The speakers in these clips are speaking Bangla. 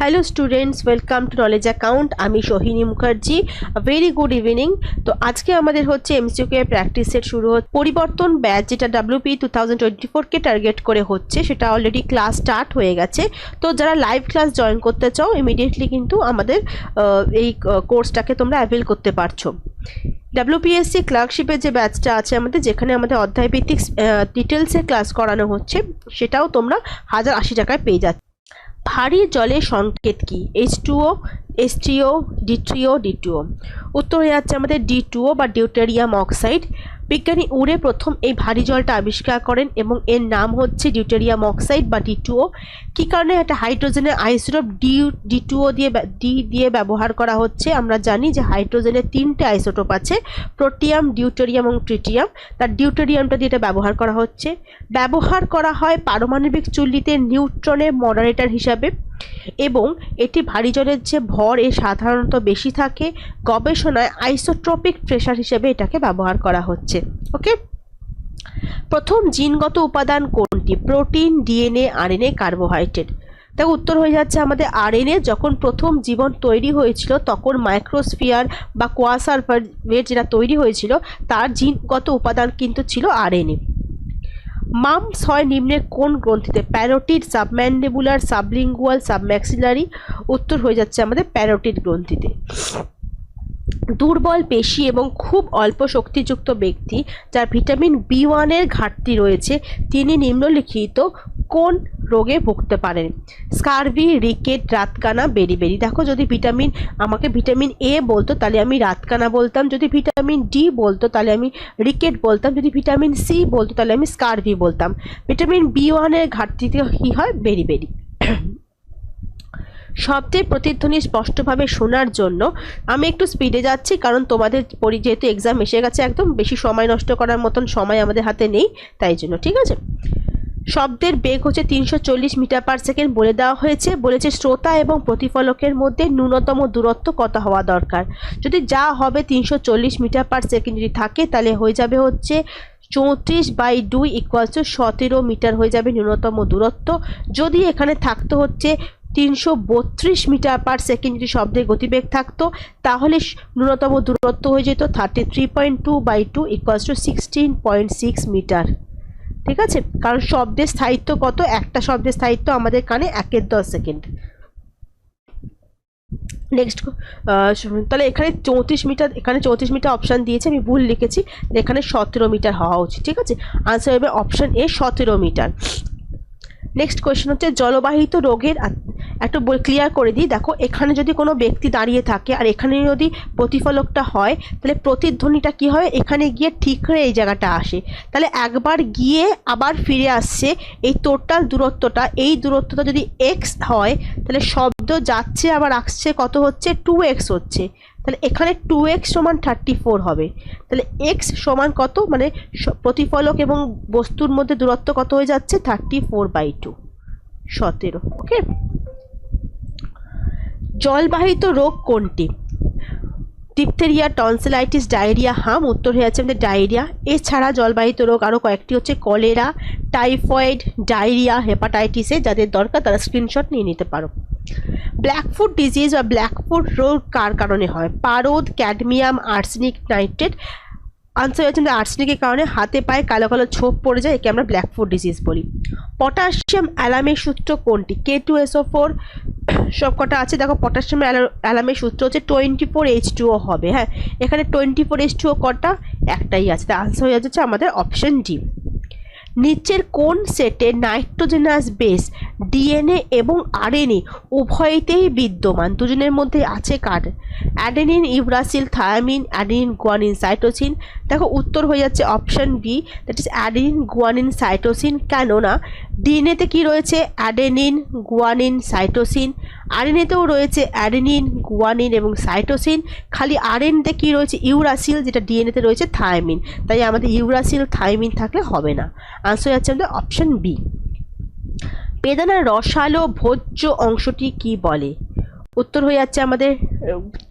Hello students welcome to knowledge account আমি Sohini Mukherjee. Very good evening তো আজকে আমাদের হচ্ছে এমসিউকে প্র্যাকটিস সেট শুরু হচ্ছে। পরিবর্তন ব্যাচ যেটা ডাব্লিউপি টু থাউজেন্ড টোয়েন্টি ফোরকে টার্গেট করে হচ্ছে, সেটা অলরেডি ক্লাস স্টার্ট হয়ে গেছে। তো যারা লাইভ ক্লাস জয়েন করতে চাও ইমিডিয়েটলি কিন্তু আমাদের এই কোর্সটাকে তোমরা অ্যাভেল করতে পারছ। ডাব্লিউপিএসসি ক্লার্কশিপের যে ব্যাচটা আছে আমাদের, যেখানে আমাদের অধ্যায়ভিত্তিক ডিটেলসে ক্লাস করানো হচ্ছে, সেটাও তোমরা হাজার আশি টাকায় পেয়ে যাচ্ছ। ভারী জলের সংকেত কি? H two O S T O D D two O উত্তর যাচ্ছে আমাদের ডি টুও বা ডিউটেরিয়াম অক্সাইড বিজ্ঞানী উড়ে প্রথম এই ভারী জলটা আবিষ্কার করেন এবং এর নাম হচ্ছে ডিউটেরিয়াম অক্সাইড বা ডি টুও কী কারণে একটা হাইড্রোজেনের আইসোটোপ ডি ডি টুও দিয়ে ডি দিয়ে ব্যবহার করা হচ্ছে? আমরা জানি যে হাইড্রোজেনের তিনটে আইসোটোপ আছে, প্রোটিয়াম, ডিউটেরিয়াম এবং ট্রিটিয়াম। তার ডিউটেরিয়ামটা দিয়ে এটা ব্যবহার করা হচ্ছে। ব্যবহার করা হয় পারমাণবিক চুল্লিতে নিউট্রনের মডারেটর হিসাবে এবং এটি ভারী জলের যে ভর এ সাধারণত বেশি থাকে। গবেষণায় আইসোট্রপিক প্রেশার হিসেবে এটাকে ব্যবহার করা হচ্ছে। ওকে প্রথম জিনগত উপাদান কোনটি? Protein, DNA, RNA, carbohydrate. দেখো, উত্তর হয়ে যাচ্ছে আমাদের আরএনএ। যখন প্রথম জীবন তৈরি হয়েছিল, তখন মাইক্রোস্ফিয়ার বা কোয়াসারফার যেটা তৈরি হয়েছিল, তার জিনগত উপাদান কিন্তু ছিল আরএনএ। মাম ছয় নিম্নের কোন গ্রন্থিতে? Parotid, submandibular, sublingual, সাবম্যাক্সিলারি। উত্তর হয়ে যাচ্ছে আমাদের প্যারোটিড গ্রন্থিতে। দুর্বল পেশি এবং খুব অল্প শক্তিযুক্ত ব্যক্তি, যার ভিটামিন বি ওয়ানের ঘাটতি রয়েছে, তিনি নিম্নলিখিত কোন রোগে ভুগতে পারেন? স্কারভি রিকেট, রাতকানা বেরিবেরি দেখো যদি ভিটামিন, আমাকে ভিটামিন এ বলতো, তাহলে আমি রাতকানা বলতাম। যদি ভিটামিন ডি বলতো, তাহলে আমি রিকেট বলতাম। যদি ভিটামিন সি বলতো, তাহলে আমি স্কারভি বলতাম। ভিটামিন বি ওয়ানের ঘাটতিতে কী হয়? বেরিবেরি শব্দের প্রতিধ্বনি স্পষ্টভাবে শোনার জন্য আমি একটু স্পিডে যাচ্ছি, কারণ তোমাদের পরি যেহেতু এক্সাম এসে গেছে একদম, বেশি সময় নষ্ট করার মতন সময় আমাদের হাতে নেই, তাই জন্য, ঠিক আছে? শব্দের বেগ হচ্ছে তিনশো চল্লিশ মিটার পার সেকেন্ড বলে দেওয়া হয়েছে, বলেছে শ্রোতা এবং প্রতিফলকের মধ্যে ন্যূনতম দূরত্ব কত হওয়া দরকার? যদি যা হবে তিনশো চল্লিশ মিটার পার সেকেন্ড যদি থাকে, তাহলে হয়ে যাবে হচ্ছে চৌত্রিশ বাই দুই ইকুয়ালস টু সতেরো মিটার হয়ে যাবে ন্যূনতম দূরত্ব। যদি এখানে থাকতো হচ্ছে তিনশো বত্রিশ মিটার পার সেকেন্ড যদি শব্দের গতিবেগ থাকতো, তাহলে ন্যূনতম দূরত্ব হয়ে যেত thirty three point two by two equals to sixteen point six metre ঠিক আছে? কারণ শব্দের স্থায়িত্ব কত? একটা শব্দের স্থায়িত্ব আমাদের কানে একের দশ সেকেন্ড নেক্সট তাহলে এখানে চৌত্রিশ মিটার, এখানে চৌত্রিশ মিটার অপশান দিয়েছে, আমি ভুল লিখেছি। এখানে সতেরো মিটার হওয়া উচিত, ঠিক আছে? আনসার হবে অপশান এ সতেরো মিটার। নেক্সট কোয়েশ্চেন হচ্ছে, জলবাহিত রোগের একটু ক্লিয়ার করে দিই। দেখো, এখানে যদি কোনো ব্যক্তি দাঁড়িয়ে থাকে আর এখানে যদি প্রতিফলকটা হয়, তাহলে প্রতিধ্বনিটা কি হয়? এখানে গিয়ে ঠিক হয়ে এই জায়গাটা আসে। তাহলে একবার গিয়ে আবার ফিরে আসছে, এই টোটাল দূরত্বটা, এই দূরত্বটা যদি এক্স হয়, তাহলে শব্দ যাচ্ছে আবার আসছে, কত হচ্ছে? টু এক্স হচ্ছে। তাহলে এখানে টু এক্স সমান থার্টি ফোর হবে। তাহলে এক্স সমান কত? মানে প্রতিফলক এবং বস্তুর মধ্যে দূরত্ব কত হয়ে যাচ্ছে? থার্টি ফোর বাই টু সতেরো ওকে জলবাহিত রোগ কোনটি? ডিপথেরিয়া টনসেলাইটিস ডায়রিয়া হাম উত্তর হয়ে যাচ্ছে আমাদের ডায়রিয়া এছাড়া জলবাহিত রোগ আরও কয়েকটি হচ্ছে কলেরা টাইফয়েড ডায়রিয়া হেপাটাইটিসে যাদের দরকার তারা স্ক্রিনশট নিয়ে নিতে পারো। ব্ল্যাকফুট ডিজিজ বা ব্ল্যাকফুট রোগ কার কারণে হয়? পারদ ক্যাডমিয়াম আর্সেনিক নাইট্রেট আনসার হচ্ছে আমাদের আর্সেনিকের কারণে হাতে পায়ে কালো কালো ছোপ পড়ে যায়, একে আমরা ব্ল্যাকফুট ডিজিজ বলি। পটাশিয়াম অ্যালামের সূত্র কোনটি? কে টু এসও ফোর সব কটা আছে? দেখো পটাশিয়াম অ্যালামের সূত্র হচ্ছে টোয়েন্টি ফোর এইচ টুও হবে হ্যাঁ? এখানে টোয়েন্টি ফোর এইচ টুও কটা? একটাই আছে। তাই আনসার হয়ে যাচ্ছে আমাদের অপশন ডি নিচের কোন সেটে নাইট্রোজেনাস বেস ডিএনএ এবং আরএনএ উভয়তেই বিদ্যমান। দুজনের মধ্যে আছে কার? Adenine uracil thymine adenine guanine cytosine দেখো, উত্তর হয়ে যাচ্ছে option B that is adenine guanine cytosine কেননা ডিএনএতে কি রয়েছে? অ্যাডেনিন গুয়ানিন সাইটোসিন আরএনএতেও রয়েছে অ্যাডেনিন গুয়ানিন এবং সাইটোসিন খালি আরএনতে কি রয়েছে? ইউরাসিল যেটা ডিএনএতে রয়েছে থায়ামিন তাই আমাদের ইউরাসিল থায়ামিন থাকলে হবে না। আনসার হচ্ছে আমাদের অপশন বি বেদানার রসালো ভোজ্য অংশটি কি বলে? উত্তর হয়ে যাচ্ছে আমাদের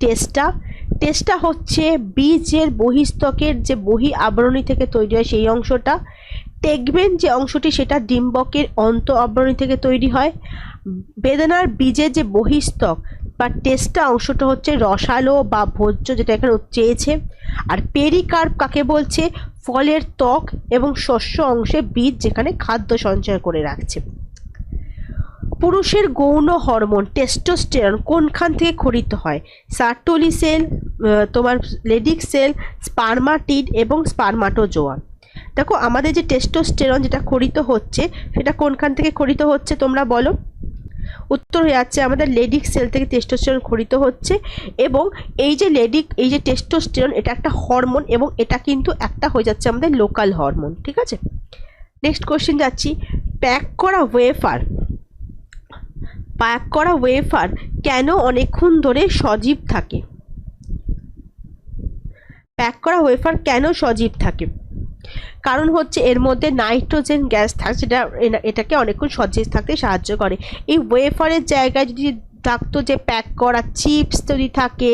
টেস্টা টেস্টা হচ্ছে বীজের বহিস্তকের যে বহি আবরণী থেকে তৈরি হয় সেই অংশটা। টেগমেন যে অংশটি সেটা ডিম্বকের অন্ত আবরণী থেকে তৈরি হয়। বেদানার বীজের যে বহিস্তক বা টেস্টা অংশটা হচ্ছে রসালো বা ভোজ্য যেটা এখানে চেয়েছে। আর পেরিকার্প কাকে বলছে? ফলের ত্বক এবং শস্য অংশে বীজ যেখানে খাদ্য সঞ্চয় করে রাখছে। পুরুষের গৌণ হরমোন টেস্টোস্টেরন কোনখান থেকে খরিত হয়? সার্টোলি সেল তোমার লেডিক সেল, স্পার্মাটিড এবং স্পার্মাটোজোয়া দেখো, আমাদের যে টেস্টোস্টেরন যেটা খরিত হচ্ছে, সেটা কোনখান থেকে খরিত হচ্ছে তোমরা বলো? উত্তর হয়ে যাচ্ছে, আমাদের লেডিক সেল থেকে টেস্টোস্টেরন খরিত হচ্ছে এবং এই যে লেডিক, এই যে টেস্টোস্টেরন এটা একটা হরমোন এবং এটা কিন্তু একটা হয়ে যাচ্ছে আমাদের লোকাল হরমোন, ঠিক আছে? নেক্সট কোশ্চেন যাচ্ছি প্যাক করা ওয়েফার প্যাক করা ওয়েফার কেন অনেকক্ষণ ধরে সজীব থাকে? প্যাক করা ওয়েফার কেন সজীব থাকে? কারণ হচ্ছে এর মধ্যে নাইট্রোজেন গ্যাস থাকে যেটা এটাকে অনেকক্ষণ সজীব থাকতে সাহায্য করে। এই ওয়েফারের জায়গায় যদি থাকতো যে প্যাক করা চিপস যদি থাকে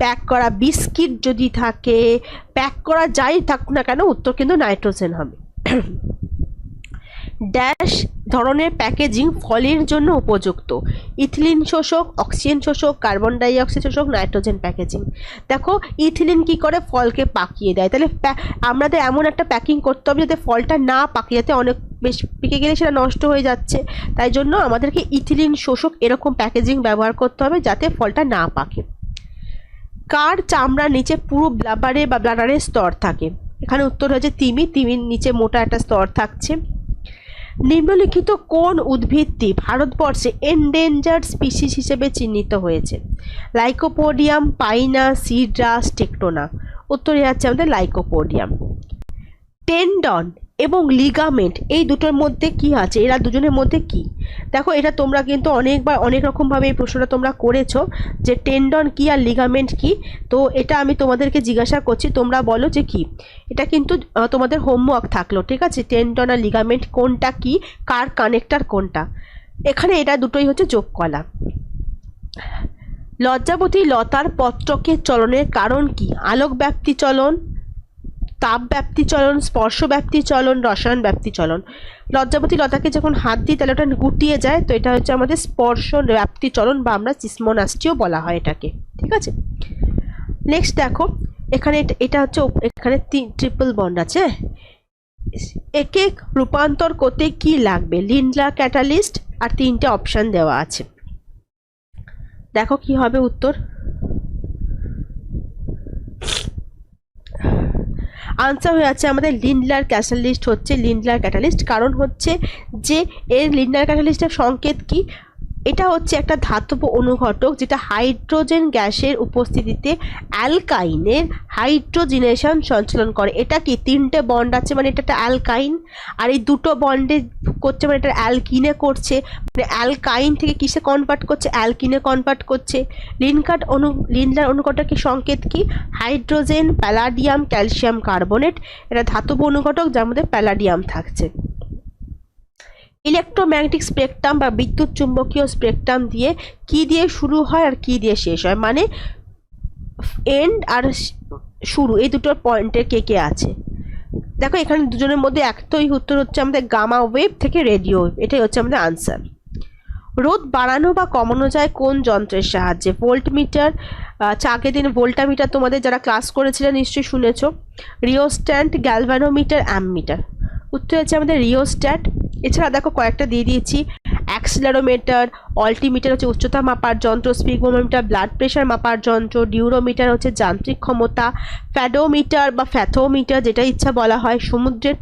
প্যাক করা বিস্কিট যদি থাকে, প্যাক করা যাই থাকুক না কেন, উত্তর কিন্তু নাইট্রোজেন হবে। ড্যাশ ধরনের প্যাকেজিং ফলের জন্য উপযুক্ত। ইথিলিন শোষক, অক্সিজেন শোষক, কার্বন ডাইঅক্সাইড শোষক, নাইট্রোজেন প্যাকেজিং। দেখো, ইথিলিন কি করে? ফলকে পাকিয়ে দেয়। তাহলে আমাদের এমন একটা প্যাকিং করতে হবে যাতে ফলটা না পাকে, যাতে অনেক বেশ পেকে গেলে সেটা নষ্ট হয়ে যাচ্ছে। তাই জন্য আমাদেরকে ইথিলিন শোষক এরকম প্যাকেজিং ব্যবহার করতে হবে যাতে ফলটা না পাকে। কার চামড়ার নিচে পুরো ব্লাবারে বা ব্লাডারের স্তর থাকে? এখানে উত্তর হচ্ছে তিমি। তিমির নিচে মোটা একটা স্তর থাকছে। নিম্নলিখিত কোন উদ্ভিদটি ভারতবর্ষে এন্ডেঞ্জার্ড স্পিসিস হিসেবে চিহ্নিত হয়েছে? লাইকোপোডিয়াম, পাইনা সিড্রাস টেকটোনা উত্তরে যাচ্ছে আমাদের লাইকোপোডিয়াম। টেন্ডন এবং লিগামেন্ট এই দুটোর মধ্যে কি আছে? এরা দুজনের মধ্যে কি? দেখো, এটা তোমরা কিন্তু অনেকবার, অনেক রকমভাবে এই প্রশ্নটা তোমরা করেছ যে টেন্ডন কি আর লিগামেন্ট কি? তো এটা আমি তোমাদেরকে জিজ্ঞাসা করছি, তোমরা বলো যে কি? এটা কিন্তু তোমাদের হোমওয়ার্ক থাকল, ঠিক আছে? টেন্ডন আর লিগামেন্ট কোনটা কি? কার কানেক্টার কোনটা? এখানে এটা দুটোই হচ্ছে যোগকলা। লজ্জাবতী লতার পত্রকের চলনের কারণ কি? আলোক ব্যাপ্তি চলন তাপ ব্যাপ্তি চলন স্পর্শ ব্যাপ্তি চলন রসায়ন ব্যাপ্তি চলন লজ্জাবতী লতাকে যখন হাত দিই, তাহলে ওটা গুটিয়ে যায়, তো এটা হচ্ছে আমাদের স্পর্শ ব্যাপ্তি চলন বা আমরা সিসমোনাস্টিও বলা হয় এটাকে, ঠিক আছে? নেক্সট দেখো, এখানে এটা- হচ্ছে এখানে ট্রিপল বন্ড আছে একে রূপান্তর করতে কি লাগবে? লিন্ডলা ক্যাটালিস্ট আর তিনটে অপশান দেওয়া আছে। দেখো কি হবে উত্তর। আনসার হয়ে আছে আমাদের লিন্ডলার ক্যাটালিস্ট হচ্ছে লিন্ডলার ক্যাটালিস্ট কারণ হচ্ছে যে এর লিন্ডলার ক্যাটালিস্টের সংকেত কি? এটা হচ্ছে একটা ধাতব অনুঘটক যেটা হাইড্রোজেন গ্যাসের উপস্থিতিতে অ্যালকাইনের হাইড্রোজিনেশন সঞ্চালন করে। এটা কি তিনটে বন্ড আছে? মানে এটা একটা অ্যালকাইন আর এই দুটো বন্ডে করছে মানে এটা অ্যালকিনে করছে। মানে অ্যালকাইন থেকে কিসে কনভার্ট করছে? অ্যালকিনে কনভার্ট করছে। লিনকাট অনু লিনলার অনুঘটকের সংকেত কি? Hydrogen, palladium, calcium carbonate. এটা ধাতব অনুঘটক, যার মধ্যে প্যালাডিয়াম থাকছে। ইলেকট্রোম্যাগনেটিক স্পেকট্রাম বা বিদ্যুৎ চুম্বকীয় স্পেকট্রাম দিয়ে কি দিয়ে শুরু হয় আর কি দিয়ে শেষ হয়? মানে এন্ড আর শুরু, এই দুটোর পয়েন্টের কে কে আছে? দেখো, এখানে দুজনের মধ্যে একটাই উত্তর হচ্ছে আমাদের গামা ওয়েভ থেকে রেডিও ওয়েভ এটাই হচ্ছে আমাদের আনসার রোদ বাড়ানো বা কমানো যায় কোন যন্ত্রের সাহায্যে? ভোল্ট মিটার আগের দিন ভোল্টামিটার তোমাদের যারা ক্লাস করেছিলেন নিশ্চয়ই শুনেছ। রিওস্ট্যান্ট গ্যালভানোমিটার অ্যামমিটার উত্তর হচ্ছে আমাদের রিওস্ট্যাট এছাড়া দেখো কয়েকটা দিয়ে দিয়েছি অ্যাক্সিলারোমিটার, অল্টিমিটার হচ্ছে উচ্চতা মাপার যন্ত্র স্পিগোমিটার ব্লাড প্রেশার মাপার যন্ত্র, ডিউরোমিটার হচ্ছে যান্ত্রিক ক্ষমতা, ফ্যাডোমিটার বা ফ্যাথোমিটার যেটা ইচ্ছা বলা হয়, সমুদ্রের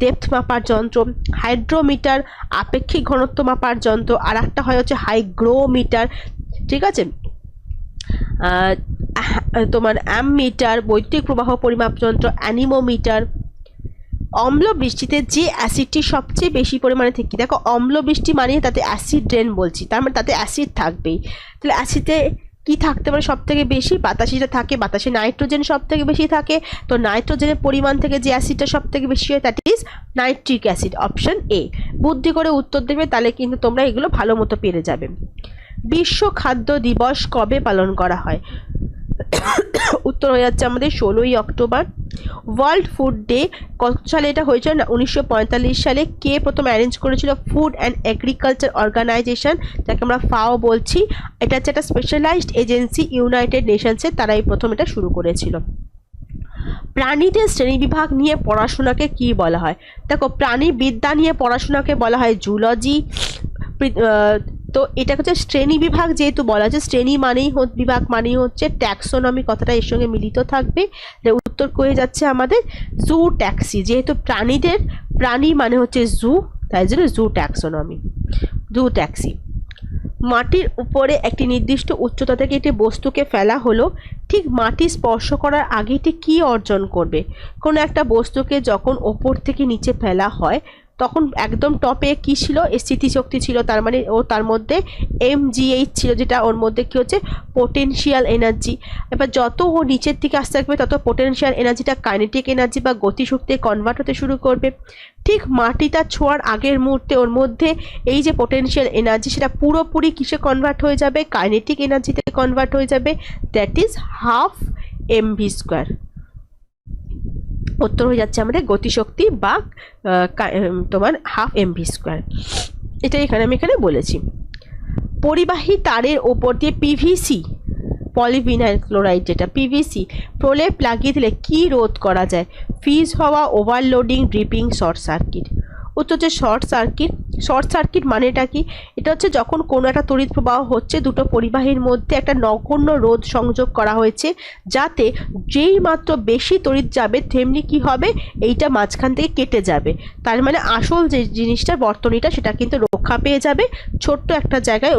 ডেপথ মাপার যন্ত্র, হাইড্রোমিটার, আপেক্ষিক ঘনত্ব মাপার যন্ত্র, আর একটা হয় হচ্ছে হাইগ্রোমিটার, ঠিক আছে? তোমার অ্যামমিটার, বৈদ্যুতিক প্রবাহ পরিমাপ যন্ত্র, অ্যানিমোমিটার অম্ল বৃষ্টিতে যে অ্যাসিডটি সবচেয়ে বেশি পরিমাণে থেকে, দেখো অম্ল বৃষ্টি মানে তাতে অ্যাসিড ড্রেন বলছি, তার মানে তাতে অ্যাসিড থাকবেই। তাহলে অ্যাসিডে কি থাকতে পারে সব থেকে বেশি? বাতাসিটা থাকে, বাতাসে নাইট্রোজেন সব থেকে বেশি থাকে। তো নাইট্রোজেনের পরিমাণ থেকে যে অ্যাসিডটা সব থেকে বেশি হয় that is nitric acid option A বুদ্ধি করে উত্তর দেবে, তাহলে কিন্তু তোমরা এগুলো ভালো মতো পেরে যাবে। বিশ্ব খাদ্য দিবস কবে পালন করা হয়? উত্তর হয়ে যাচ্ছে আমাদের ষোলোই অক্টোবর। ওয়ার্ল্ড ফুড ডে কত সালে এটা হয়েছিল? না, উনিশশো পঁয়তাল্লিশ সালে কে প্রথম অ্যারেঞ্জ করেছিল? ফুড অ্যান্ড এগ্রিকালচার অর্গানাইজেশন যাকে আমরা ফাও বলছি। এটা হচ্ছে একটা স্পেশালাইজড এজেন্সি ইউনাইটেড নেশনসের তারাই প্রথম এটা শুরু করেছিল। প্রাণীদের শ্রেণীবিভাগ নিয়ে পড়াশোনাকে কি বলা হয়? দেখো, প্রাণীবিদ্যা নিয়ে পড়াশোনাকে বলা হয় জুলজি তো এটা হচ্ছে শ্রেণি বিভাগ, যেহেতু বলা হচ্ছে শ্রেণি মানেই বিভাগ মানেই হচ্ছে ট্যাক্সোনমি কথাটা এর সঙ্গে মিলিত থাকবে। উত্তর কয়ে যাচ্ছে আমাদের জু ট্যাক্সি যেহেতু প্রাণীদের, প্রাণী মানে হচ্ছে জু তাই জন্য জু ট্যাক্সোনমি জু ট্যাক্সি মাটির উপরে একটি নির্দিষ্ট উচ্চতা থেকে একটি বস্তুকে ফেলা হলো, ঠিক মাটি স্পর্শ করার আগে এটি কী অর্জন করবে? কোনো একটা বস্তুকে যখন ওপর থেকে নিচে ফেলা হয় তখন একদম টপে কি ছিল? স্থিতিশক্তি ছিল, তার মানে ও তার মধ্যে এমজিএইচ ছিল, যেটা ওর মধ্যে কি হচ্ছে? পোটেনশিয়াল এনার্জি এবার যত ও নিচের দিকে আসতে থাকবে, তত পোটেনশিয়াল এনার্জিটা কাইনেটিক এনার্জি বা গতিশক্তি কনভার্ট হতে শুরু করবে। ঠিক মাটিটা ছোঁয়ার আগের মুহূর্তে ওর মধ্যে এই যে পোটেনশিয়াল এনার্জি সেটা পুরোপুরি কিসে কনভার্ট হয়ে যাবে? কাইনেটিক এনার্জিতে কনভার্ট হয়ে যাবে। That is half MV square উত্তর হয়ে যাচ্ছে আমাদের গতিশক্তি বা তোমার হাফ এমভি স্কোয়ার এটা এখানে আমি এখানে বলেছি। পরিবাহী তারের ওপর দিয়ে পিভিসি পলিভিনাইল ক্লোরাইড যেটা পিভিসি প্রলেপ লাগিয়ে দিলে কী রোধ করা যায়? ফিজ হওয়া ওভারলোডিং ড্রিপিং শর্ট সার্কিট হচ্ছে শর্ট সার্কিট শর্ট সার্কিট মানেটা কি? এটা হচ্ছে যখন কোনো একটা তড়িৎ প্রবাহ হচ্ছে, দুটো পরিবাহীর মধ্যে একটা নগণ্য রোধ সংযোগ করা হয়েছে, যাতে যেই মাত্র বেশি তড়িৎ যাবে, তেমনি কি হবে? এইটা মাঝখান থেকে কেটে যাবে। তার মানে আসল যে জিনিসটা, বর্তনীটা, সেটা কিন্তু রক্ষা পেয়ে যাবে। ছোট্ট একটা জায়গায়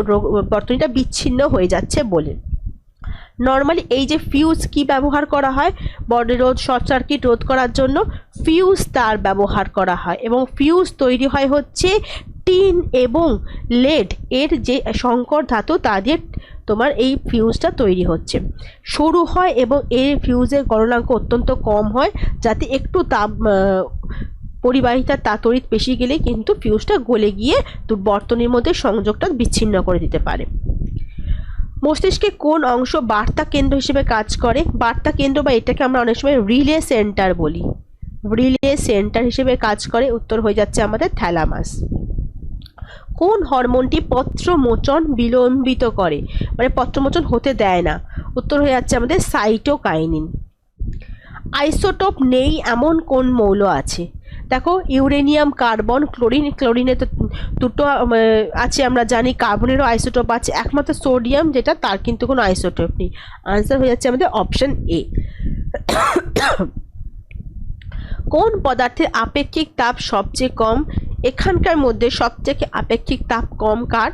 বর্তনীটা বিচ্ছিন্ন হয়ে যাচ্ছে বলে। নর্মালি এই যে ফিউজ কি ব্যবহার করা হয়? বডি রোধ শর্ট সার্কিট রোধ করার জন্য ফিউজ তার ব্যবহার করা হয়। এবং ফিউজ তৈরি হয় হচ্ছে টিন এবং লেড এর যে সংকর ধাতু তা দিয়ে তোমার এই ফিউজটা তৈরি হচ্ছে। সরু হয় এবং এর ফিউজের গণনাঙ্ক অত্যন্ত কম হয় যাতে একটু তাপ আহ, পরিবাহিতার তাতড়িৎ বেশি গেলে কিন্তু ফিউজটা গলে গিয়ে বর্তনীর মধ্যে সংযোগটা বিচ্ছিন্ন করে দিতে পারে। মস্তিষ্কে কোন অংশ বার্তা কেন্দ্র হিসেবে কাজ করে? বার্তা কেন্দ্র বা এটাকে আমরা অনেক সময় রিলে সেন্টার বলি। রিলে সেন্টার হিসেবে কাজ করে, উত্তর হয়ে যাচ্ছে আমাদের থ্যালামাস। কোন হরমোনটি পত্রমোচন বিলম্বিত করে? মানে পত্রমোচন হতে দেয় না। উত্তর হয়ে যাচ্ছে আমাদের সাইটোকাইনিন। আইসোটোপ নেই এমন কোন মৌল আছে? দেখো, ইউরেনিয়াম, কার্বন, ক্লোরিন, ক্লোরিনে তো দুটো আছে, আমরা জানি, কার্বনেরও আইসোটোপ আছে। একমাত্র সোডিয়াম, যেটা তার কিন্তু কোনো আইসোটোপ নেই। আনসার হয়ে যাচ্ছে আমাদের অপশন এ কোন পদার্থের আপেক্ষিক তাপ সবচেয়ে কম? এখানকার মধ্যে সবথেকে আপেক্ষিক তাপ কম কার?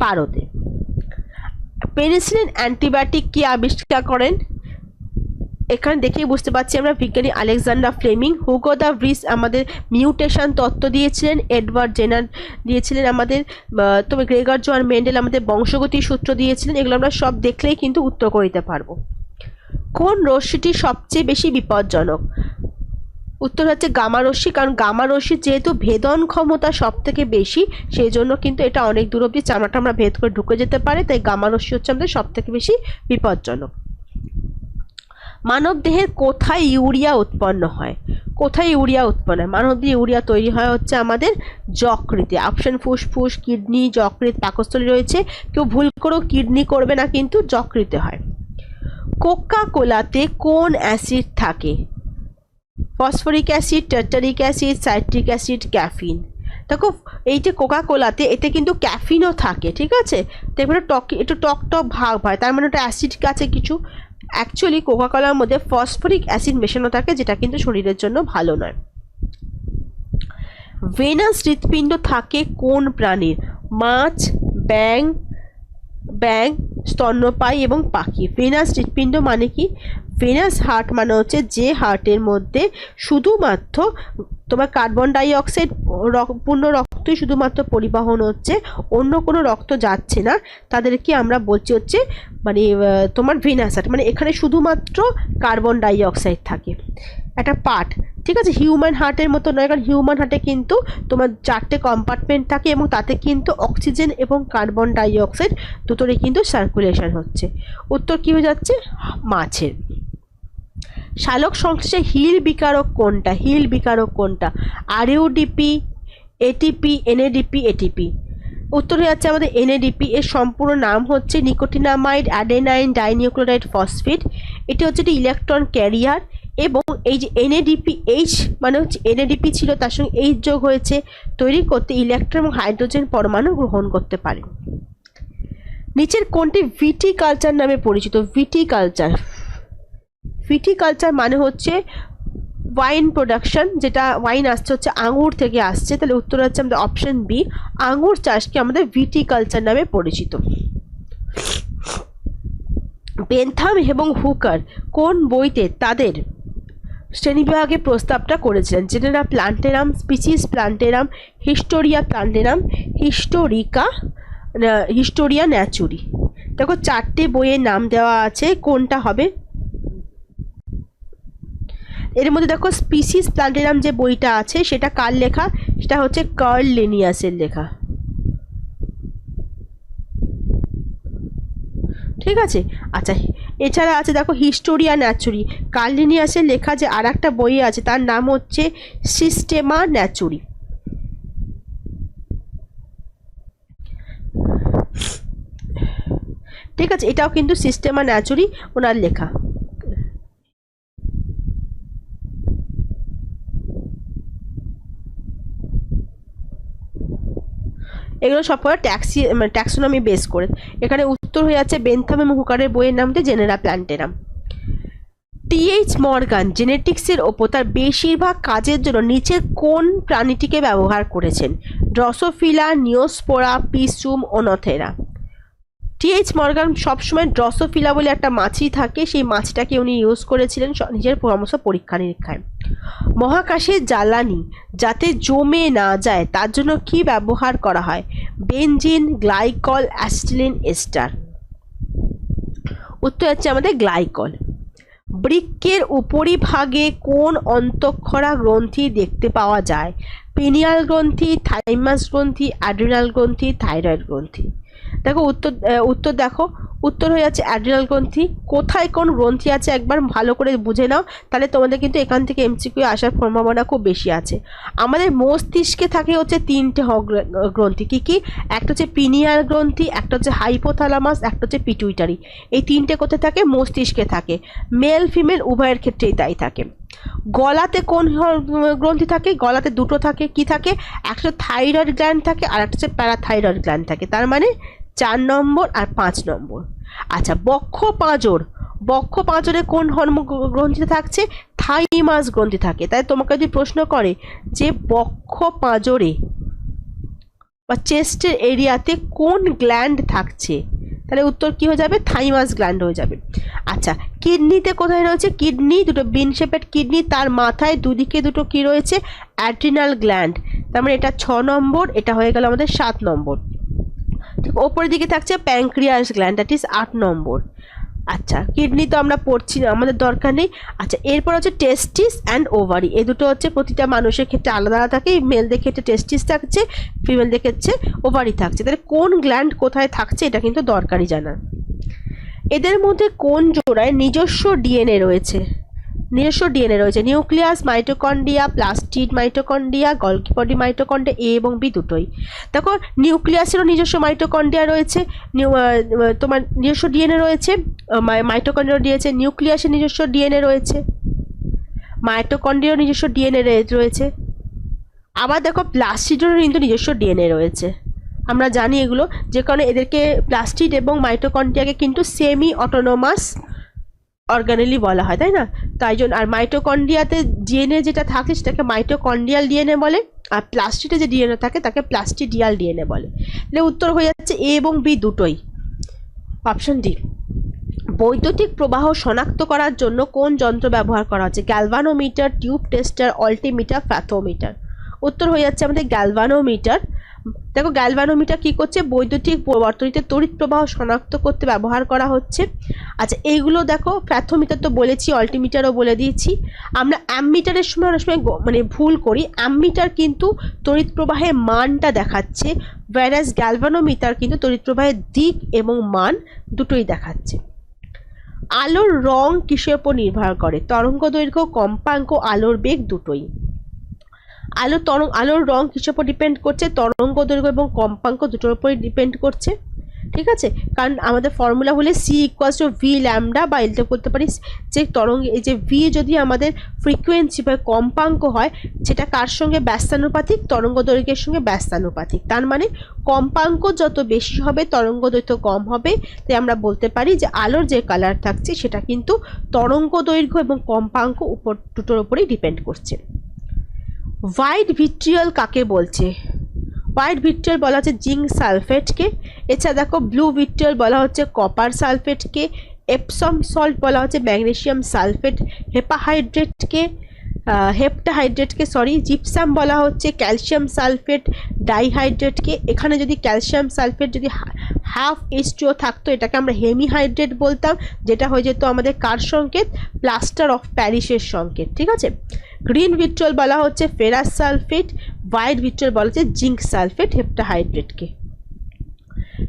পারদে। পেনিসিলিন অ্যান্টিবায়োটিক কি আবিষ্কার করেন? এখানে দেখেই বুঝতে পারছি আমরা বিজ্ঞানী Alexander Fleming, Hugo de Vries আমাদের মিউটেশন তত্ত্ব দিয়েছিলেন, এডওয়ার্ড জেনার দিয়েছিলেন আমাদের তবে গ্রেগর জোয়ান মেন্ডেল আমাদের বংশগতির সূত্র দিয়েছিলেন, এগুলো আমরা সব দেখলেই কিন্তু উত্তর করে দিতে পারব। কোন রশ্মিটি সবচেয়ে বেশি বিপজ্জনক? উত্তর হচ্ছে গামা রশ্মি, কারণ গামা রশ্মির যেহেতু ভেদন ক্ষমতা সব থেকে বেশি, সেই জন্য কিন্তু এটা অনেক দূর অব্দি চামড়াটা আমরা ভেদ করে ঢুকে যেতে পারে, তাই গামা রশ্মি হচ্ছে আমাদের সব থেকে বেশি বিপজ্জনক। মানব দেহের কোথায় ইউরিয়া উৎপন্ন হয়? কোথায় ইউরিয়া উৎপন্ন হয়? মানব দেহে ইউরিয়া তৈরি হয় হচ্ছে আমাদের যকৃতে। অপশন ফুসফুস, কিডনি, যকৃত, পাকস্থলী রয়েছে। কেউ ভুল করেও কিডনি করবে না, কিন্তু যকৃতে হয়। কোকা কোলাতে কোন অ্যাসিড থাকে? Phosphoric acid, tartaric acid, citric acid, caffeine. দেখো, এই যে কোকা কোলাতে এতে কিন্তু ক্যাফিনও থাকে, ঠিক আছে? তো এবারে টক, একটু টক টক ভাব হয়। তার মানে ওটা অ্যাসিড আছে কিছু। অ্যাকচুয়ালি কোকা কোলার মধ্যে ফসফরিক অ্যাসিড মেশানো থাকে, যেটা কিন্তু শরীরের জন্য ভালো নয়। ভেনাস হৃৎপিণ্ড থাকে কোন প্রাণীর? মাছ ব্যাং ব্যাং স্তন্যপায়ী এবং পাখি। ভেনাস হৃৎপিণ্ড মানে কি? ভেনাস হার্ট মানে হচ্ছে যে হার্টের মধ্যে শুধুমাত্র তোমার কার্বন ডাইঅক্সাইড পূর্ণ রক্তই শুধুমাত্র পরিবহন হচ্ছে, অন্য কোনো রক্ত যাচ্ছে না। তাদেরকে আমরা বলছি হচ্ছে মানে তোমার ভেনাস মানে এখানে শুধুমাত্র কার্বন ডাই অক্সাইড থাকে। একটা পার্ট ঠিক আছে? হিউম্যান হার্টের মতো নয়, কারণ হিউম্যান হার্টে কিন্তু তোমার চারটে কম্পার্টমেন্ট থাকে এবং তাতে কিন্তু অক্সিজেন এবং কার্বন ডাই অক্সাইড দুটোরই কিন্তু সার্কুলেশন হচ্ছে। উত্তর কী হয়ে যাচ্ছে? মাছের। শালক সংশ্লেষে হিল বিকারক কোনটা? হিল বিকারক কোনটা? আরইউডিপি এটিপি এনএডিপি এটিপি উত্তর যাচ্ছে আমাদের এনএডিপি এর সম্পূর্ণ নাম হচ্ছে নিকোটিনামাইড অ্যাডেনাইন ডাইনিউক্লোরাইড ফসফেট। এটি হচ্ছে একটি ইলেকট্রন ক্যারিয়ার এবং এই যে এনএডিপি এইচ মানে হচ্ছে এনএডিপি ছিল, তার সঙ্গে এইচ যোগ হয়েছে, তৈরি করতে ইলেকট্রন এবং হাইড্রোজেন পরমাণু গ্রহণ করতে পারে। নিচের কোনটি ভিটি কালচার নামে পরিচিত? ভিটিকালচার ভিটিকালচার মানে হচ্ছে ওয়াইন প্রোডাকশন যেটা ওয়াইন আসছে হচ্ছে আঙুর থেকে আসছে। তাহলে উত্তর হচ্ছে আমাদের অপশন বি আঙুর চাষকে আমাদের ভিটিকালচার নামে পরিচিত। বেনথাম এবং হুকার কোন বইতে তাদের শ্রেণীবিভাগে প্রস্তাবটা করেছিলেন? Genera Plantarum Species Plantarum Historia Plantarum Historica Historia Naturae দেখো চারটে বইয়ের নাম দেওয়া আছে, কোনটা হবে? এর মধ্যে দেখো স্পিসিস প্লান্টেরাম যে বইটা আছে, সেটা কার লেখা? সেটা হচ্ছে কার্ল লিনিয়াসের লেখা। ঠিক আছে? আচ্ছা এছাড়া আছে দেখো হিস্টোরিয়া ন্যাচুরি কার্লিনিয়াসের লেখা যে আর একটা বই আছে, তার নাম হচ্ছে সিস্টেমা ন্যাচুরি ঠিক আছে, এটাও কিন্তু সিস্টেমা ন্যাচুরি ওনার লেখা। এগুলো সব করে ট্যাক্সি মানে ট্যাক্সোনমি বেস করে। এখানে উত্তর হয়ে যাচ্ছে বেনথাম এবং হুকারের বইয়ের নাম হচ্ছে জেনেরা প্ল্যান্টেরাম। টিএইচ মর্গান জেনেটিক্সের ওপর তার বেশিরভাগ কাজের জন্য নিচের কোন প্রাণীটিকে ব্যবহার করেছেন? Drosophila, Neurospora, Pisum Oenothera TH Morgan সবসময় ড্রসোফিলা বলে একটা মাছি থাকে। সেই মাছটাকে উনি ইউজ করেছিলেন নিজের পরামর্শ পরীক্ষা নিরীক্ষায় মহাকাশের জ্বালানি যাতে জমে না যায়, তার জন্য কি ব্যবহার করা হয়? Benzene glycol, acetylene, ester. উত্তর হচ্ছে আমাদের গ্লাইকল। বৃক্কের উপরিভাগে কোন অন্তঃক্ষরা গ্রন্থি দেখতে পাওয়া যায়? পিনিয়াল গ্রন্থি, থাইমাস গ্রন্থি, অ্যাড্রিনাল গ্রন্থি, থাইরয়েড গ্রন্থি। দেখো উত্তর উত্তর দেখো। উত্তর হয়ে যাচ্ছে অ্যাড্রিনাল গ্রন্থি কোথায় কোন গ্রন্থি আছে একবার ভালো করে বুঝে নাও, তাহলে তোমাদের কিন্তু এখান থেকে এমসিকিউ আসার সম্ভাবনা খুব বেশি আছে। আমাদের মস্তিষ্কে থাকে হচ্ছে তিনটে গ্রন্থি, কি কি? একটা হচ্ছে পিনিয়াল গ্রন্থি, একটা হচ্ছে হাইপোথ্যালামাস, একটা হচ্ছে পিটুইটারি। এই তিনটে কোথায় থাকে? মস্তিষ্কে থাকে। মেল, ফিমেল, উভয়ের ক্ষেত্রেই তাই থাকে। গলাতে কোন গ্রন্থি থাকে? গলাতে দুটো থাকে, কি থাকে? একটা থাইরয়েড গ্ল্যান্ড থাকে আর একটা হচ্ছে প্যারাথাইরয়েড গ্ল্যান্ড থাকে। তার মানে চার নম্বর আর পাঁচ নম্বর। আচ্ছা বক্ষ পাঁজর। বক্ষ পাঁজরে কোন হর্ম গ্রন্থিতে থাকছে? থাইমাস গ্রন্থি থাকে। তাই তোমাকে যদি প্রশ্ন করে যে বক্ষ পাঁজরে বা চেস্টের এরিয়াতে কোন গ্ল্যান্ড থাকছে? তাহলে উত্তর কি হয়ে যাবে? থাইমাস গ্ল্যান্ড হয়ে যাবে। আচ্ছা কিডনিতে কোথায় রয়েছে? কিডনি, দুটো বিন শেপের কিডনি, তার মাথায় দুদিকে দুটো কি রয়েছে? Adrenal gland. তার মানে এটা ছ নম্বর, এটা হয়ে গেল আমাদের সাত নম্বর। ওপরের দিকে থাকছে প্যাঙ্ক্রিয়াস গ্ল্যান্ড দ্যাট ইজ আট নম্বর। আচ্ছা কিডনি তো আমরা পড়ছি না, আমাদের দরকার নেই। আচ্ছা এরপর হচ্ছে টেস্টিস অ্যান্ড ওভারি। এ দুটো হচ্ছে প্রতিটা মানুষের ক্ষেত্রে আলাদা আলাদা থাকে মেলদের ক্ষেত্রে টেস্টিস থাকছে ফিমেলদের ক্ষেত্রে ওভারি থাকছে। তাহলে কোন গ্ল্যান্ড কোথায় থাকছে এটা কিন্তু দরকারি জানা। এদের মধ্যে কোন জোড়ায় নিজস্ব ডিএনএ রয়েছে? নিজস্ব ডিএনএ রয়েছে। নিউক্লিয়াস মাইটোকন্ডিয়া প্লাস্টিড মাইটোকন্ডিয়া গলকিপডি মাইটোকন্ডিয়া এ এবং বি দুটোই। দেখো, নিউক্লিয়াসেরও নিজস্ব মাইটোকন্ডিয়া রয়েছে তোমার নিজস্ব ডিএনএ রয়েছে মাইটোকন্ডিয়া দিয়েছে নিউক্লিয়াসের নিজস্ব ডিএনএ রয়েছে মাইটোকন্ডিয়ার নিজস্ব ডিএনএ রয়েছে। আবার দেখো, প্লাস্টিডেরও কিন্তু নিজস্ব ডিএনএ রয়েছে। আমরা জানি এগুলো, যে কারণে এদেরকে প্লাস্টিড এবং মাইটোকন্ড্রিয়াকে কিন্তু সেমি অটোনোমাস অর্গানেলি বলা হয়, তাই না? তাই জন্য, আর মাইটোকন্ড্রিয়াতে ডিএনএ যেটা থাকে, সেটাকে মাইটোকন্ড্রিয়াল ডিএনএ বলে, আর প্লাস্টিডে যে ডিএনএ থাকে, তাকে প্লাস্টিডিয়াল ডিএনএ বলে। তাহলে উত্তর হয়ে যাচ্ছে এ এবং বি দুটোই। অপশন ডি বৈদ্যুতিক প্রবাহ শনাক্ত করার জন্য কোন যন্ত্র ব্যবহার করা হচ্ছে? Galvanometer tube tester altimeter fathometer উত্তর হয়ে যাচ্ছে আমাদের গ্যালভানোমিটার দেখো গ্যালভানোমিটার কি করছে? বৈদ্যুতিক বর্তনীতে তড়িৎ প্রবাহ শনাক্ত করতে ব্যবহার করা হচ্ছে। আচ্ছা এইগুলো দেখো প্যাথোমিটার তো বলেছি অল্টিমিটারও বলে দিয়েছি। আমরা অ্যামমিটারের সময় অনেক সময় মানে ভুল করি। অ্যামমিটার কিন্তু তড়িৎ প্রবাহের মানটা দেখাচ্ছে ভ্যারাস গ্যালভানোমিটার কিন্তু তড়িৎ প্রবাহের দিক এবং মান দুটোই দেখাচ্ছে। আলোর রং কিসের উপর নির্ভর করে? তরঙ্গ দৈর্ঘ্য, কম্পাঙ্ক, আলোর বেগ দুটোই। আলো তরঙ্গ আলোর রং কিসের উপর ডিপেন্ড করছে, তরঙ্গ দৈর্ঘ্য এবং কম্পাঙ্ক দুটোর উপরই ডিপেন্ড করছে, ঠিক আছে? কারণ আমাদের ফর্মুলা হলে C equals to V lambda বা এলটা বলতে পারি যে তরঙ্গ এই যে ভি যদি আমাদের ফ্রিকোয়েন্সি বা কম্পাঙ্ক হয়, সেটা কার সঙ্গে? ব্যস্তানুপাতিক তরঙ্গ দৈর্ঘ্যের সঙ্গে ব্যস্তানুপাতিক তার মানে কম্পাঙ্ক যত বেশি হবে, তরঙ্গ দৈর্ঘ্য কম হবে। তাই আমরা বলতে পারি যে আলোর যে কালার থাকছে, সেটা কিন্তু তরঙ্গ দৈর্ঘ্য এবং কম্পাঙ্ক উপর, দুটোর উপরেই ডিপেন্ড করছে। হোয়াইট ভিট্রিয়াল কাকে বলছে? হোয়াইট ভিট্রিয়াল বলা হচ্ছে জিঙ্ক সালফেটকে এছাড়া দেখো ব্লু ভিট্রিয়াল বলা হচ্ছে কপার সালফেটকে এপসম সল্ট বলা হচ্ছে ম্যাগনেশিয়াম সালফেট হেপাহাইড্রেটকে হেপটাহাইড্রেটকে সরি জিপসাম বলা হচ্ছে ক্যালসিয়াম সালফেট ডাইহাইড্রেটকে এখানে যদি ক্যালসিয়াম সালফেট যদি হাফ এইচটিও থাকতো, এটাকে আমরা হেমিহাইড্রেট বলতাম, যেটা হয়ে যেত আমাদের কার সংকেত? প্লাস্টার অফ প্যারিসের সংকেত, ঠিক আছে? গ্রিন ভিট্রল বলা হচ্ছে ফেরাস সালফেট হোয়াইট ভিট্রল বলা হচ্ছে জিঙ্ক সালফেট হেপটাহাইড্রেটকে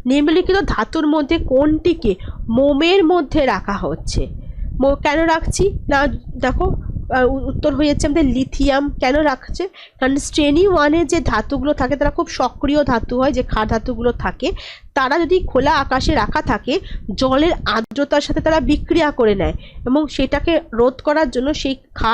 নিম্নলিখিত ধাতুর মধ্যে কোনটিকে মোমের মধ্যে রাখা হচ্ছে? কেন রাখছি? না, দেখো উত্তর হয়ে যাচ্ছে আমাদের লিথিয়াম কেন রাখছে? কারণ শ্রেণি ওয়ানে যে ধাতুগুলো থাকে, তারা খুব সক্রিয় ধাতু হয়, যে ক্ষার ধাতুগুলো থাকে, তারা যদি খোলা আকাশে রাখা থাকে, জলের আর্দ্রতার সাথে তারা বিক্রিয়া করে নেয় এবং সেটাকে রোধ করার জন্য সেই খা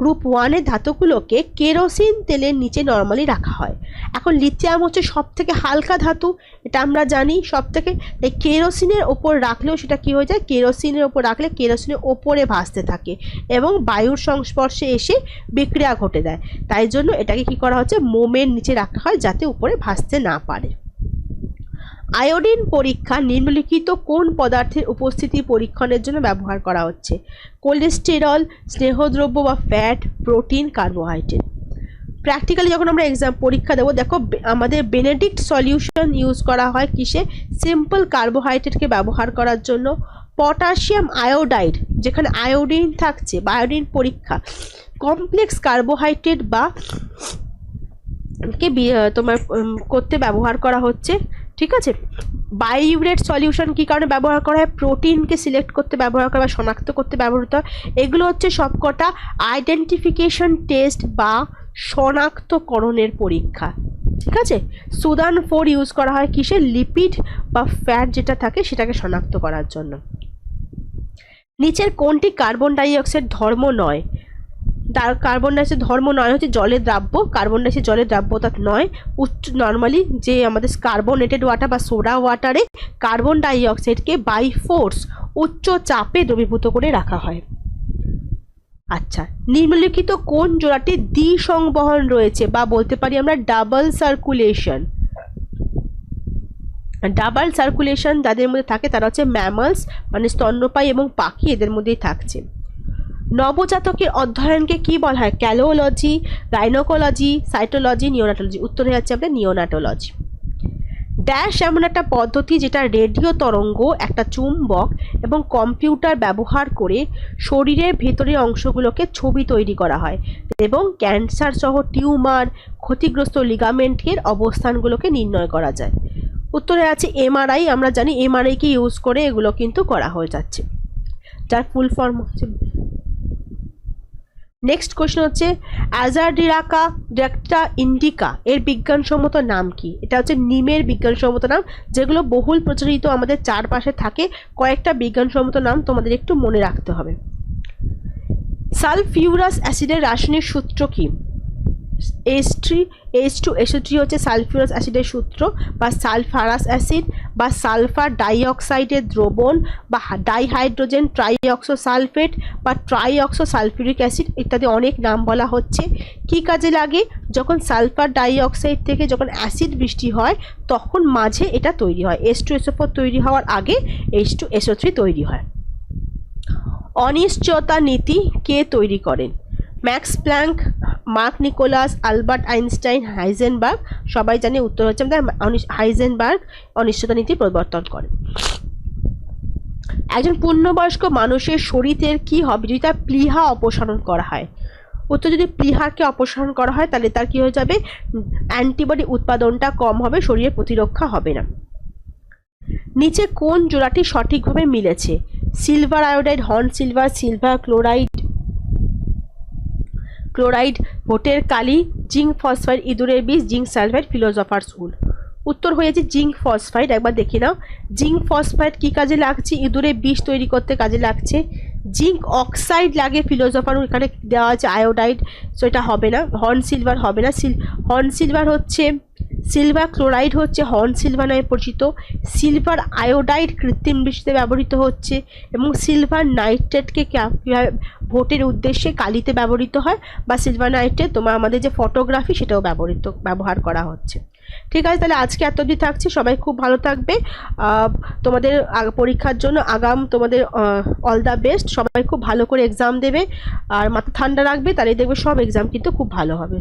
গ্রুপ ওয়ানের ধাতুগুলোকে কেরোসিন তেলের নিচে নর্মালি রাখা হয়। এখন লিথিয়াম হচ্ছে সব থেকে হালকা ধাতু, এটা আমরা জানি সব থেকে তাই কেরোসিনের ওপর রাখলেও সেটা কি হয়ে যায়? কেরোসিনের ওপর রাখলে কেরোসিনের ওপরে ভাসতে থাকে এবং বায়ুর সংস্পর্শে এসে বিক্রিয়া ঘটে দেয়। তাই জন্য এটাকে কি করা হচ্ছে? মোমের নিচে রাখা হয় যাতে উপরে ভাসতে না পারে। আয়োডিন পরীক্ষা নিম্নলিখিত কোন পদার্থের উপস্থিতি পরীক্ষণের জন্য ব্যবহার করা হচ্ছে? কোলেস্টেরল, স্নেহদ্রব্য বা ফ্যাট, প্রোটিন, কার্বোহাইড্রেট। প্র্যাকটিক্যালি যখন আমরা এক্সাম পরীক্ষা দেবো, দেখো আমাদের বেনেডিক্ট সলিউশন ইউজ করা হয় কিসে? সিম্পল কার্বোহাইড্রেটকে ব্যবহার করার জন্য। পটাশিয়াম আয়োডাইড যেখানে আয়োডিন থাকছে বা আয়োডিন পরীক্ষা। কমপ্লেক্স কার্বোহাইড্রেট বা কে তোমার করতে ব্যবহার করা হচ্ছে। ঠিক আছে? বায়োইউরেট সলিউশন কী কারণে ব্যবহার করা হয়? প্রোটিনকে সিলেক্ট করতে ব্যবহার করা বা শনাক্ত করতে ব্যবহৃত হয়। এগুলো হচ্ছে সবকটা আইডেন্টিফিকেশন টেস্ট বা শনাক্তকরণের পরীক্ষা। ঠিক আছে? সুদান ফোর ইউজ করা হয় কিসে? লিপিড বা ফ্যাট যেটা থাকে সেটাকে শনাক্ত করার জন্য। নিচের কোনটি কার্বন ডাইঅক্সাইড ধর্ম নয়? তার কার্বন ডাইঅক্সাইড ধর্ম নয়, হচ্ছে জলের দ্রাব্য। কার্বন ডাইঅক্সাইড জলের দ্রাব্যতা নয়। উচ্চ নর্মালি যে আমাদের কার্বনেটেড ওয়াটার বা সোডা ওয়াটারে কার্বন ডাইঅক্সাইডকে বাই ফোর্স উচ্চ চাপে দ্রবীভূত করে রাখা হয়। আচ্ছা নিম্নলিখিত কোন জোড়াটি দ্বি সংবহন রয়েছে বা বলতে পারি আমরা ডাবল সার্কুলেশন ডাবল সার্কুলেশন যাদের মধ্যে থাকে তারা হচ্ছে ম্যামালস মানে স্তন্যপায়ী এবং পাখি এদের মধ্যেই থাকছে। নবজাতকের অধ্যয়নকে কি বলা হয়? ক্যালোলজি গাইনোকোলজি সাইটোলজি, নিওনাটোলজি। উত্তরে যাচ্ছে আমাদের নিওনাটোলজি। ড্যাশ এমন একটা পদ্ধতি যেটা রেডিও তরঙ্গ, একটা চুম্বক এবং কম্পিউটার ব্যবহার করে শরীরের ভেতরের অংশগুলোকে ছবি তৈরি করা হয় এবং ক্যান্সার সহ টিউমার, ক্ষতিগ্রস্ত লিগামেন্টের অবস্থানগুলোকে নির্ণয় করা যায়। উত্তরে আছে এমআরআই। আমরা জানি এমআরআইকে ইউজ করে এগুলো কিন্তু করা হয়ে যাচ্ছে। যার ফুল ফর্ম হচ্ছে নেক্সট কোশ্চেন হচ্ছে অ্যাজারডিরাকা ডেক্টা ইন্ডিকা এর বিজ্ঞানসম্মত নাম কি? এটা হচ্ছে নিমের বিজ্ঞানসম্মত নাম, যেগুলো বহুল প্রচলিত আমাদের চারপাশে থাকে। কয়েকটা বিজ্ঞানসম্মত নাম তোমাদের একটু মনে রাখতে হবে। সালফিউরাস অ্যাসিডের রাসায়নিক সূত্র কি? H three H two SO three হচ্ছে সালফিউরাস অ্যাসিডের সূত্র বা সালফারাস অ্যাসিড বা সালফার ডাইঅক্সাইডের দ্রবণ বা ডাইহাইড্রোজেন ট্রাইঅক্সো সালফেট বা ট্রাইঅক্সো সালফিউরিক অ্যাসিড ইত্যাদি অনেক নাম বলা হচ্ছে। কি কাজে লাগে? যখন সালফার ডাইঅক্সাইড থেকে যখন অ্যাসিড বৃষ্টি হয়, তখন মাঝে এটা তৈরি হয়। এস টু এসও ফোর তৈরি হওয়ার আগে এইচ টু এসও থ্রি তৈরি হয়। অনিশ্চয়তা নীতি কে তৈরি করেন? Max Planck Mark Nicholas, Albert Einstein, Heisenberg, সবাই জানে উত্তর হচ্ছে আমাদের হাইজেনবার্গ অনিশ্চয়তা নীতি প্রবর্তন করেন একজন পূর্ণবয়স্ক মানুষের শরীরের কি হবে? যদি তার প্লীহা অপসারণ করা হয়, উত্তর যদি প্লীহাকে অপসারণ করা হয়, তাহলে তার কি হয়ে যাবে? অ্যান্টিবডি উৎপাদনটা কম হবে, শরীরের প্রতিরক্ষা হবে না। নিচে কোন জোড়াটি সঠিকভাবে মিলেছে? Silver iodide, horn silver silver chloride chloride ভোটের কালি, জিঙ্ক ফসফাইড, ইঁদুরের বিষ জিঙ্ক সালফাইড, ফিলোজফার উল উত্তর হয়েছে জিঙ্ক ফসফাইড, একবার দেখি নাও। জিঙ্ক ফসফাইড কী কাজে লাগছে? ইঁদুরের বিষ তৈরি করতে কাজে লাগছে। জিঙ্ক অক্সাইড লাগে ফিলোজফার এখানে দেওয়া আছে, আয়োডাইড সো এটা হবে না, হর্ন সিলভার হবে না। সিল হর্ন সিলভার হচ্ছে সিলভার ক্লোরাইড হচ্ছে হর্ন সিলভার নামে পরিচিত। সিলভার আয়োডাইড কৃত্রিম বৃষ্টিতে ব্যবহৃত হচ্ছে এবং সিলভার নাইট্রেটকে ভোটের উদ্দেশ্যে কালিতে ব্যবহৃত হয় বা সিলভার নাইট্রেট তোমার আমাদের যে ফটোগ্রাফি সেটাও ব্যবহৃত, ব্যবহার করা হচ্ছে। ঠিক আছে, তাহলে আজকে এত অবধি থাকছে, সবাই খুব ভালো থাকবে। তোমাদের পরীক্ষার জন্য আগাম তোমাদের অল দ্য বেস্ট সবাই খুব ভালো করে এক্সাম দেবে। আর মাথা ঠান্ডা রাখবে তাহলে দেখবে সব এক্সাম কিন্তু খুব ভালো হবে।